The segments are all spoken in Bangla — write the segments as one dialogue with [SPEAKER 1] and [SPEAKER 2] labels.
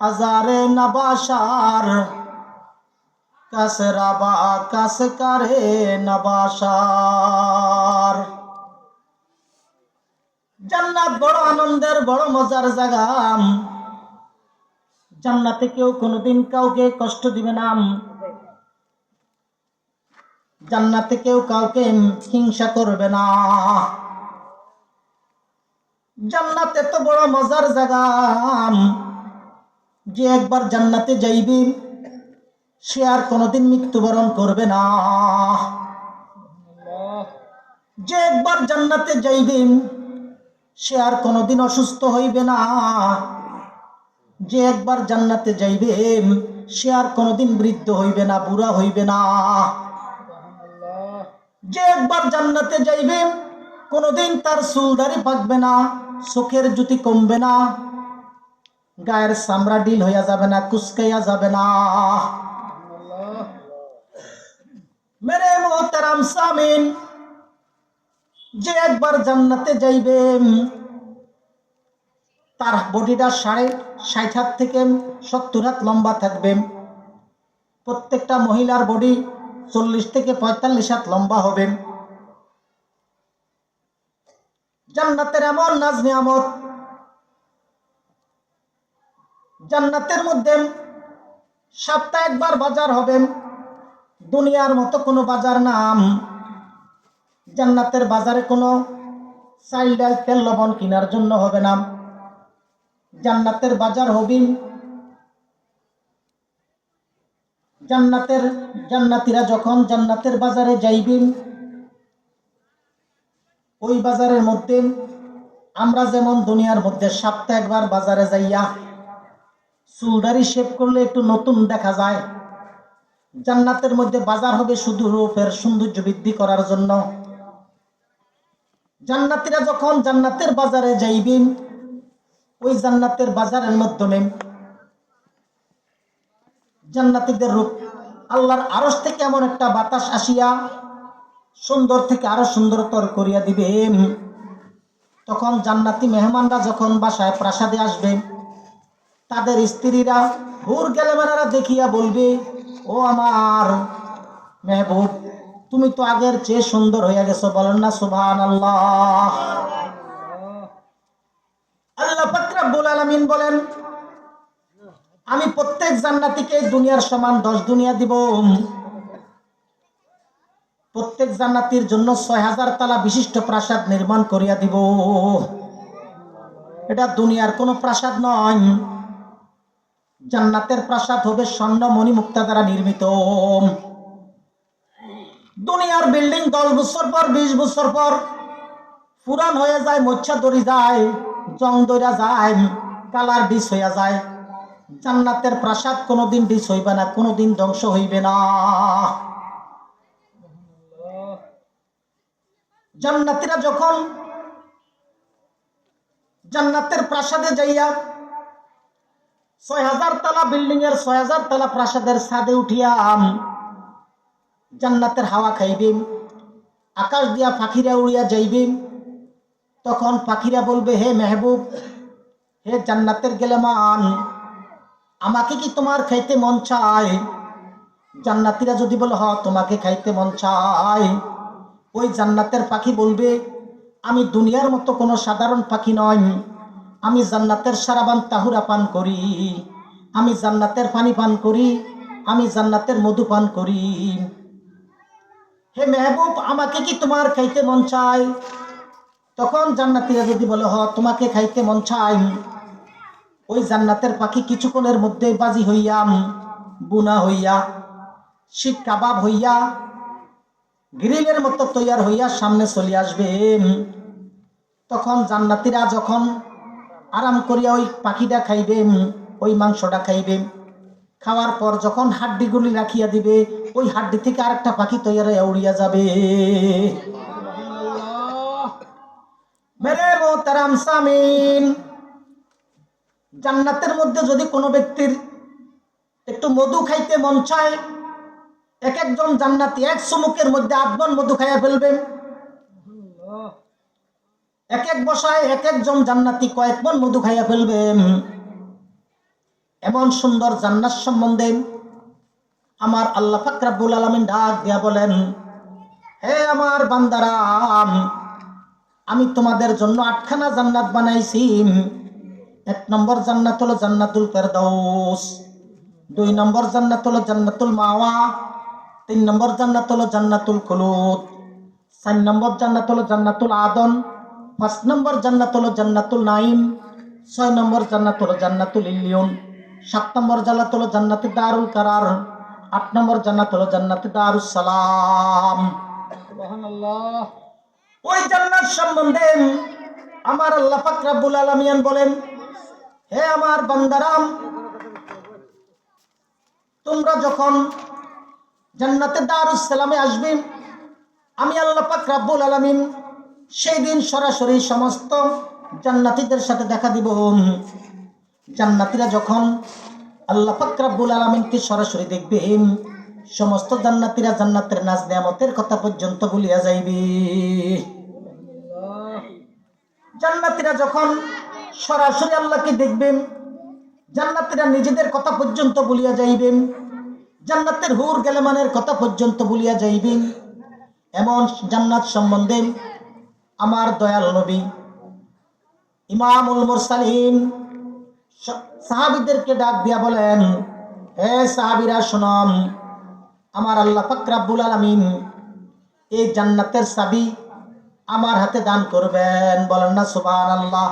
[SPEAKER 1] আজারে কাস করে জান্নাত বড় আনন্দের, বড় মজার জান্নাতে কেউ কোনোদিন কাউকে কষ্ট দিবে না। জান্নাতে কেউ কাউকে হিংসা করবে না। জান্নাত এত বড় মজার জায়গা। যে একবার জান্নাতে যাইবে, সে আর কোনোদিন মৃত্যুবরণ করবে না। যে একবার জান্নাতে যাইবে, সে আর কোনোদিন অসুস্থ হইবে না। যে একবার জান্নাতে যাইবে, সে আর কোনোদিন বৃদ্ধ হইবে না, বুড়া হইবে না। যে একবার জান্নাতে যাইবে, কোনোদিন তার চুলদারি পাকবে না। চোখের জুতি কমবে না। গায়ের চামড়া ডিল হইয়া যাবে না, কুচকাইয়া যাবে না। মেরে মোহতারাম সামিন, যে একবার জান্নাতে যাইবে, তার বডিটা সাড়ে ষাট হাত থেকে সত্তর হাত লম্বা থাকবে। প্রত্যেকটা মহিলার বডি চল্লিশ থেকে পঁয়তাল্লিশ হাত লম্বা হবে। জান্নাতের এমন নাজ নিয়ামত, জান্নাতের মধ্যে সপ্তাহে একবার বাজার হবে, দুনিয়ার মতো কোনো বাজার নাম। জান্নাতের বাজারে কোনো চাল ডাল তেল লবণ কেনার জন্য হবে না। জান্নাতের বাজার হবে, জান্নাতের জান্নাতিরা যখন জান্নাতের বাজারে যাইবেন ওই বাজারের মধ্যে আমরা যেমন দুনিয়ার মধ্যে সপ্তাহে একবার বাজারে যাইয়া চুলদারি শেভ করলে একটু নতুন দেখা যায়। জান্নাতের মধ্যে বাজার হবে শুধু রূপের সৌন্দর্য বৃদ্ধি করার জন্য। জান্নাতিরা যখন জান্নাতের বাজারে যাইবেন, ওই জান্নাতের বাজারের মাধ্যমে জান্নাতিদের রূপ, আল্লাহর আরস থেকে এমন একটা বাতাস আসিয়া সুন্দর থেকে আরও সুন্দরতর করিয়া দিবে। তখন জান্নাতি মেহমানরা যখন বাসায় প্রাসাদে আসবে, তাদের স্ত্রীরা হুর গেলেমানারা দেখিয়া বলবে, ও আমার মেহবুব, তুমি তো আগের চেয়ে সুন্দর হইয়া গেছো, বলেন না সুভান আল্লাহ আল্লাহ ফাকরাবুল আলামিন বলেন, আমি প্রত্যেক জান্নাতিকে দুনিয়ার সমান দশ দুনিয়া দিব। প্রত্যেক জান্নাতির জন্য ছয় হাজার তালা বিশিষ্ট প্রাসাদ নির্মাণ করিয়া দিব। এটা দুনিয়ার কোনো প্রাসাদ নয়। জান্নাতের প্রাসাদ হবে স্বর্ণ মণি মুক্তা দ্বারা নির্মিত। দুনিয়ার বিল্ডিং দশ বছর পর, বিশ বছর পর পুরান হয়ে যায়, মোচ্ছা দড়ি যায়, জং দইরা যায়, কালার ডিস হইয়া যায়। জান্নাতের প্রাসাদ কোনোদিন ডিস হইবে না, কোনোদিন ধ্বংস হইবে না। জান্নাতিরা যখন জান্নাতের প্রাসাদে যাইয়া ছয় হাজার তালা বিল্ডিং এর ছয় হাজার তালা প্রাসাদের ছাদে উঠিয়া আম, জান্নাতের হাওয়া খাইবে আকাশ দিয়া পাখিরা উড়িয়া যাইবে তখন পাখিরা বলবে, হে মেহবুব, হে জান্নাতের গেলেমান, আমাকে কি তোমার খাইতে মন চায়? জান্নাতিরা যদি বলে, হ, তোমাকে খাইতে মন চায়। ওই জান্নাতের পাখি বলবে, আমি দুনিয়ার মতো কোনো সাধারণ পাখি নয় আমি জান্নাতের সারাবান তাহুরা পান করি। আমি জান্নাতের পানি পান করি। আমি জান্নাতের মধু পান করি। হে মেহবুব, আমাকে কি তোমার খাইতে মন চায়? তখন জান্নাতিরা যদি বলে, হ, তোমাকে খাইতে মন চাই। ওই জান্নাতের পাখি কিছুক্ষণের মধ্যে বাজি হইয়া বুনা হইয়া শিখ কাবাব হইয়া গ্রিলের মতো তৈয়ার হইয়া সামনে চলে আসবে। তখন জান্নাতিরা যখন আরাম করিয়া ওই পাখিটা খাইবে, ওই মাংসটা খাইবে, খাওয়ার পর যখন হাড্ডিগুলি রাখিয়া দিবে, ওই হাড্ডি থেকে আরেকটা পাখি তৈয়ার হইয়া উড়িয়া যাবে। জান্নাতের মধ্যে যদি কোনো ব্যক্তির একটু মধু খাইতে মন চায় এক একজন জান্নাতি এক চুমুকের মধ্যে আধমন মধু খাইয়া ফেলবেন। এক এক বসায় এক একজন জান্নাতি কয়েক মন মধু খাইয়া ফেলবে এমন সুন্দর জান্নাত সম্বন্ধে আমার আল্লাহ ফাকরাবুল আলমিন ডাক দিয়া বলেন, হে আমার বান্দারাম আমি তোমাদের জন্য আটখানা জান্নাত বানাইছি। এক নম্বর জান্নাত হলো জান্নাতুল ফেরদৌস দুই নম্বর জান্নাত হলো জান্নাতুল মাওয়া তিন নম্বর জান্নাত হলো জান্নাতুল খুলুদ চার নম্বর জান্নাত হলো জান্নাতুল আদন, পাঁচ নম্বর জান্নাত হলো জান্নাতুল নাইম ছয় নম্বর জান্নাত হলো জান্নাতুল ইলিয়ন, সাত নম্বর জান্নাত হলো জান্নাতি দারুল কারার, আট নম্বর জান্নাত হলো জান্নাতি দারুস সালাম। ওই জান্নাত সম্বন্ধে আমার আল্লাহ পাক রাব্বুল আলামিন বলেন, হে আমার বান্দারাম, তোমরা যখন জান্নাতে দারুস সালামে আসবে আমি আল্লাহ পাক রাব্বুল আলামিন সেই দিন সরাসরি সমস্ত জান্নাতীদের সাথে দেখা দিব। জান্নাতীরা যখন আল্লাহ পাক রাব্বুল আলামিনকে সরাসরি দেখবে সমস্ত জান্নাতীরা জান্নাতের নাজ নিয়ামতের কথা পর্যন্ত ভুলিয়া যাইবে। জান্নাতীরা যখন সরাসরি আল্লাহকে দেখবেন, জান্নাতীরা নিজেদের কথা পর্যন্ত বলিয়া যাইবেন জান্নাতের হুর গেলেমানের কথা পর্যন্ত বলিয়া যাইবেন। এমন জান্নাত সম্বন্ধে আমার দয়াল নবী ইমামুল মুরসালিন সাহাবীদেরকে ডাক দিয়া বলেন, হে সাহাবীরা শোনম আমার আল্লাহ ফাকরাবুল আলামিন এই জান্নাতের চাবি আমার হাতে দান করবেন। বলেন না সুবান আল্লাহ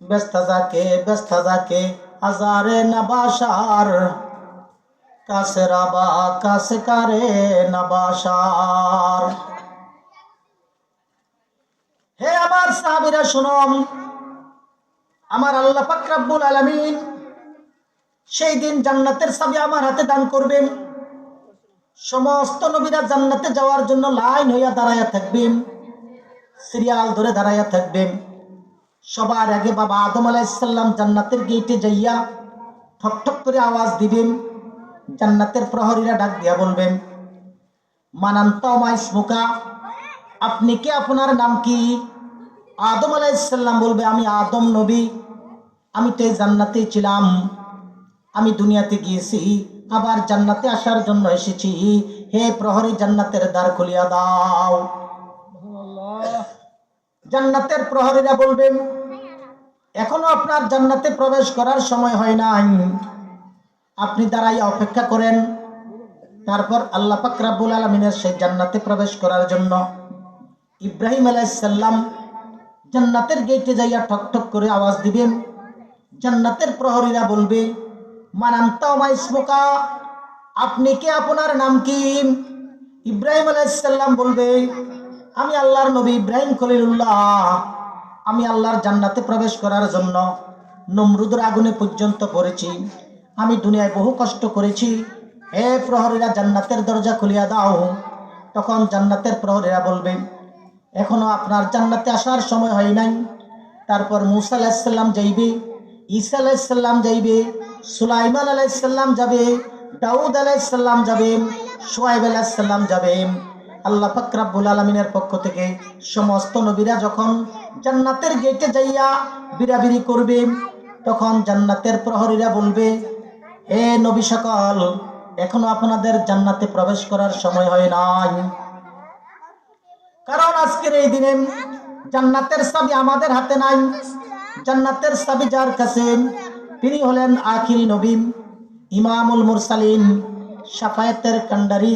[SPEAKER 1] ব্যস্ত যাকে ব্যস্ত যাকে হাজারে নবাসার কাছে রাবা কাছে কারে নবাসার হে আমার সাহাবিরা শুনম আমার আল্লাহ ফাকরাবুল আলামিন সেই দিন জান্নাতের চাবি আমার হাতে দান করবেন। সমস্ত নবীরা জান্নাতে যাওয়ার জন্য লাইন হইয়া দাঁড়াইয়া থাকবেন, সিরিয়াল ধরে দাঁড়াইয়া থাকবেন। সবার আগে বাবা আদম আলাইসাল্লাম জান্নাতের গেটে যাইয়া ঠক ঠক করে আওয়াজ দিবেন, জান্নাতের প্রহরীরা ডাক দিয়া বলবেন মানান্ত স্মুকা, আপনি কে? আপনার নাম কি? আদম আলাইসাল্লাম বলবে, আমি আদম নবী, আমি তো এই জান্নাতেই ছিলাম, আমি দুনিয়াতে গিয়েছি, আবার জান্নাতে আসার জন্য এসেছি। হে প্রহরী, জান্নাতের দ্বার খুলিয়া দাও। জান্নাতের প্রহরীরা বলবেন, এখনও আপনার জান্নাতে প্রবেশ করার সময় হয় নাই। আপনি দাঁড়াইয়া অপেক্ষা করেন। তারপর আল্লাহ পাক আলমিনের সেই জান্নাতে প্রবেশ করার জন্য ইব্রাহিম আলাইসাল্লাম জান্নাতের গেটে যাইয়া ঠক ঠক করে আওয়াজ দিবেন। জান্নাতের প্রহরীরা বলবে আপনি কে, আপনার নাম কি? ইব্রাহিম আলাইসাল্লাম বলবে আমি আল্লাহর নবী ইব্রাহিম খলিলুল্লাহ। আমি আল্লাহর জান্নাতে প্রবেশ করার জন্য নমরুদের আগুনে পর্যন্ত পড়েছি। আমি দুনিয়ায় বহু কষ্ট করেছি। হে প্রহরীরা, জান্নাতের দরজা খুলিয়া দাও। তখন জান্নাতের প্রহরীরা বলবে, এখনও আপনার জান্নাতে আসার সময় হয় নাই। তারপর মুসা আলাহিসাল্লাম যাইবে, ঈসা আলাইসাল্লাম যাইবে, সুলাইমান আলাইসাল্লাম যাবে, দাউদ আলাইসাল্লাম যাবে, সোয়াইব আলাইসাল্লাম যাবে। আল্লাহ ফাকরাবুল আলমিনের পক্ষ থেকে সমস্ত নবীরা যখন জান্নাতের গেটে যাইয়া বিরাবিরি করবে, তখন জান্নাতের প্রহরীরা বলবে এ নবী সকল, এখনও আপনাদের জান্নাতে প্রবেশ করার সময় হয় নাই। কারণ আজকের এই দিনে জান্নাতের চাবি আমাদের হাতে নাই। জান্নাতের সাবি যার কাছে তিনি হলেন আখিরি নবীন ইমামুল মুরসালিন সাফায়াতের কান্ডারি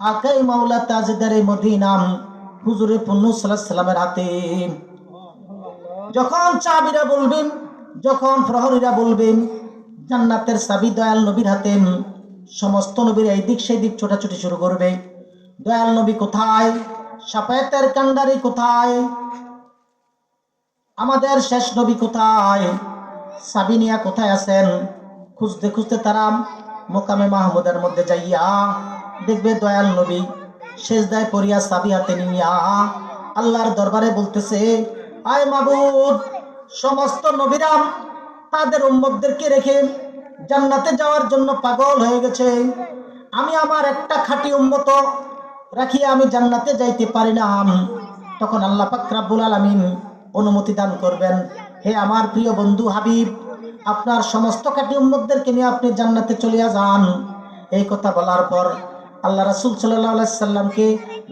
[SPEAKER 1] আকাই মাওলা তাজদারে মদিনাম হুজুরে পুন্নু সাল্লাহ সাল্লামের হাতে। যখন চাবিরা বলবেন, যখন প্রহরীরা বলবেন, জান্নাতের চাবি দয়াল নবীর হাতে, সমস্ত নবীর এই দিক সেই দিক ছোটাছুটি শুরু করবে। দয়াল নবী কোথায়? সাফায়াতের কান্ডারি কোথায়? আমাদের শেষ নবী কোথায়? সাবিনিয়া কোথায় আছেন? খুঁজতে খুঁজতে তারা মোকামে মাহমুদের মধ্যে যাইয়া দেখবে দয়াল নবী শেষ দায় পড়িয়া সাবি হাতে আল্লাহর দরবারে বলতেছে, আয় মাবুদ, সমস্ত নবীরাম তাদের উম্মতদেরকে রেখে জান্নাতে যাওয়ার জন্য পাগল হয়ে গেছে। আমি আমার একটা খাঁটি উম্মত রাখিয়া আমি জান্নাতে যাইতে পারি না। তখন আল্লাহ পাক রাব্বুল আলামিন অনুমতি দান করবেন, হে আমার প্রিয় বন্ধু হাবিব, আপনার সমস্ত কাটি উম্মতদেরকে নিয়ে আপনি জান্নাতে চলিয়া যান। এই কথা বলার পর আল্লাহ রাসূল আলাইহি সাল্লামকে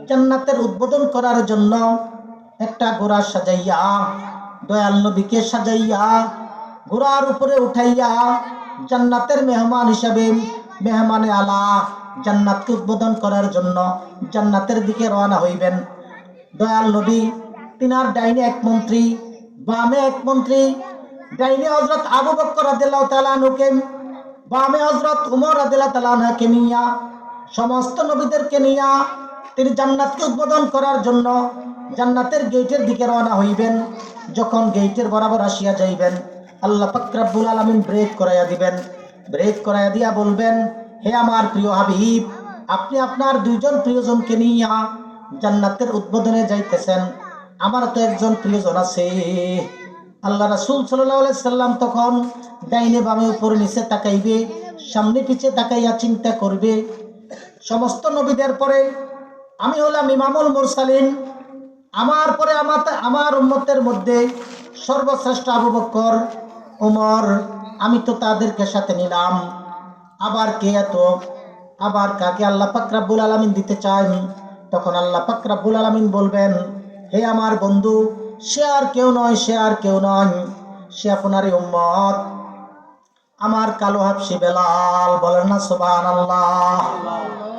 [SPEAKER 1] জান্নাতের উদ্বোধন করার জন্য একটা ঘোড়া সাজাইয়া, দয়াল নবীকে সাজাইয়া, ঘোড়ার উপরে উঠাইয়া জান্নাতের মেহমান হিসাবে মেহমানে আলা জান্নাতকে উদ্বোধন করার জন্য জান্নাতের দিকে রওনা হইবেন। দয়াল নবী, তিনার ডাইনে এক মন্ত্রী, বামে এক মন্ত্রী, ডাইনে হজরত আবু বক্কর রাদিয়াল্লাহু তাআলা আনহুকে, বামে হজরত উমর রাদিয়াল্লাহু তাআলা আনহাকে নিয়া সমস্ত নবীদেরকে নিয়া তিনি জান্নাতকে উদ্বোধন করার জন্য জান্নাতের গেটের দিকে রওনা হইবেন। যখন গেটের বরাবর আসিয়া যাইবেন, আল্লাহ পাক রব্বুল আলামিন ব্রেক করাইয়া দিবেন। ব্রেক করাইয়া দিয়া বলবেন, হে আমার প্রিয় হাবিব, আপনি আপনার দুইজন প্রিয়জনকে নিয়া জান্নাতের উদ্বোধনে যাইতেছেন। আমার তো একজন প্রিয়জন আছে। আল্লাহ রাসুল সাল্লাম তখন ডাইনে বামে উপরে নিচে তাকাইবে, সামনে পিছে তাকাইয়া চিন্তা করবে সমস্ত নবীদের পরে আমি হলাম ইমামুল মুরসালিন। আমার পরে আমার আমার উম্মতের মধ্যে সর্বশ্রেষ্ঠ আবু বক্কর ওমর আমি তো তাদেরকে সাথে নিলাম। আবার কে এত? আবার কাকে আল্লাহ পাক রাব্বুল আলামিন দিতে চান? তখন আল্লাহ পাক রাব্বুল আলামিন বলবেন, হে আমার বন্ধু, সে আর কেউ নয়, সে আর কেউ নয়। সে আপনারই উম্মত। আমার কালো হাফসি বেলাল, বলেন না সুবহানাল্লাহ।